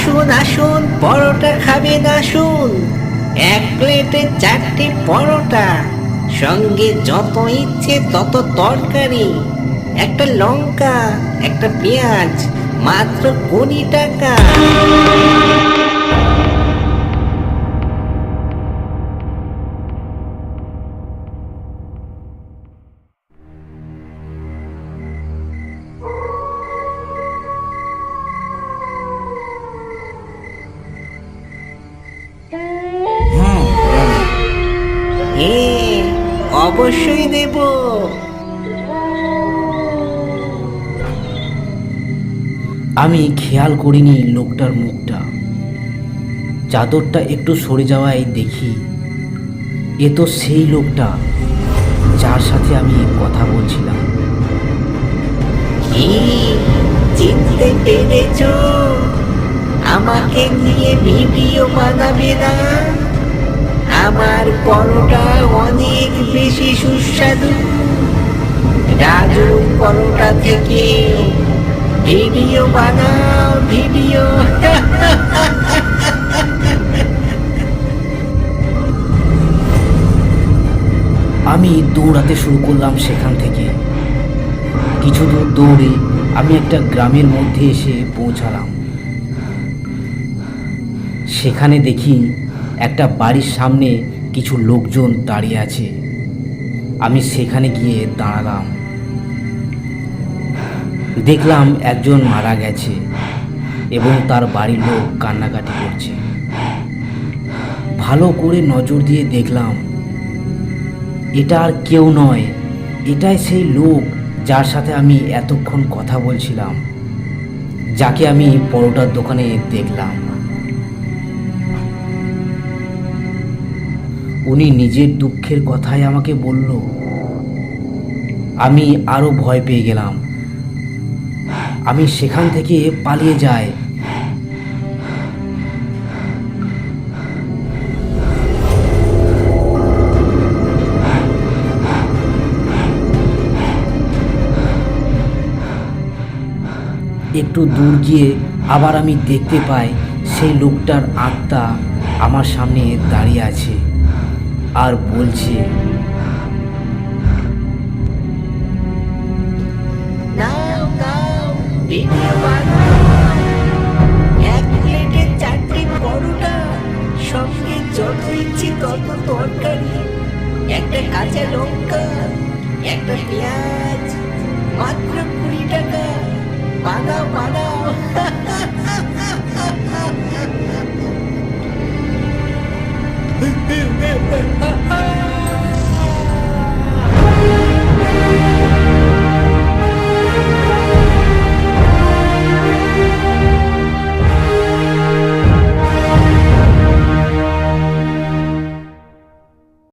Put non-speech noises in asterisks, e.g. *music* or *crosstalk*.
আসুন আসুন, পরোটা খাবেন আসুন। এক প্লেটে চারটে পরোটা, সঙ্গে যত ইচ্ছে তত তরকারি। একটা লঙ্কা, একটা পেঁয়াজ, মাত্র কুড়ি টাকা। অবশ্যই দেব। আমি খেয়াল করিনি লোকটার মুখটা। চাদরটা একটু সরে যাওয়ায় দেখি এ তো সেই লোকটা যার সাথে আমি কথা বলছিলাম। কি চিনতে পেরেছ? আমাকে নিয়ে ভিডিও বানাবে না? আমার পরোটা অনেক বেশি সুস্বাদু। রাজুর পরোটা থেকে ভিডিও বানাও, ভিডিও। আমি দৌড়াতে শুরু করলাম সেখান থেকে। কিছু দূর দৌড়ে আমি একটা গ্রামের মধ্যে এসে পৌঁছালাম। সেখানে দেখি একটা বাড়ির সামনে কিছু লোকজন দাঁড়িয়ে আছে। আমি সেখানে গিয়ে দাঁড়ালাম। দেখলাম একজন মারা গেছে এবং তার বাড়ির লোক কান্নাকাটি করছে। ভালো করে নজর দিয়ে দেখলাম, এটা আর কেউ নয়, এটাই সেই লোক যার সাথে আমি এতক্ষণ কথা বলছিলাম, যাকে আমি পরোটার দোকানে দেখলাম। উনি নিজের দুঃখের কথাই আমাকে বলল। আমি আরও ভয় পেয়ে গেলাম। আমি সেখান থেকে পালিয়ে যাই। একটু দূর গিয়ে আবার আমি দেখতে পাই সেই লোকটার আত্মা আমার সামনে দাঁড়িয়ে আছে। আর বলছে এক যত তত একটা কাঁচা লঙ্কা, একটা পেঁয়াজ, মাত্র কুড়ি টাকা। বানাও বানাও। *laughs* 没有，没。